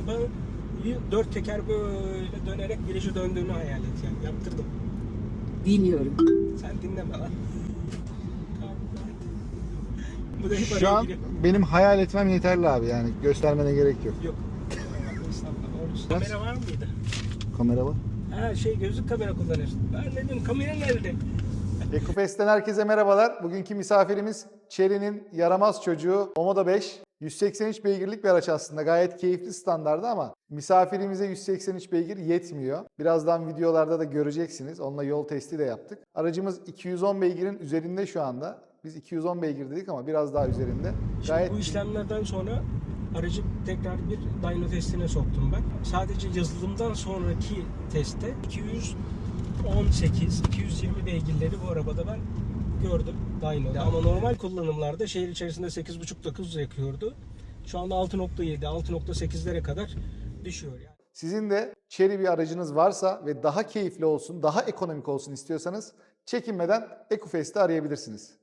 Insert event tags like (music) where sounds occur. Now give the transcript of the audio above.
arabanın dört teker böyle dönerek virajı döndüğünü hayal et yani. Yaptırdım. Dinliyorum. Sen dinleme lan. (laughs) Bu da hep Şu araya an giriyor. benim hayal etmem yeterli abi yani göstermene gerek yok. Yok. Estağfurullah. Kamera var mıydı? Kamera var. Ha şey gözlük kamera kullanıyorsun. Ben dedim kamera nerede? Ekofest'ten herkese merhabalar. Bugünkü misafirimiz Chery'nin yaramaz çocuğu Omoda 5. 183 beygirlik bir araç aslında. Gayet keyifli standardı ama misafirimize 183 beygir yetmiyor. Birazdan videolarda da göreceksiniz. Onunla yol testi de yaptık. Aracımız 210 beygirin üzerinde şu anda. Biz 210 beygir dedik ama biraz daha üzerinde. Şimdi Gayet bu işlemlerden sonra aracı tekrar bir dyno testine soktum ben. Sadece yazılımdan sonraki testte 218, 220 beygirleri bu arabada ben gördüm dyno'da. Ama normal kullanımlarda şehir içerisinde 8.5-9 yakıyordu. Şu anda 6.7, 6.8'lere kadar düşüyor yani. Sizin de Chery bir aracınız varsa ve daha keyifli olsun, daha ekonomik olsun istiyorsanız çekinmeden EcoFest'i arayabilirsiniz.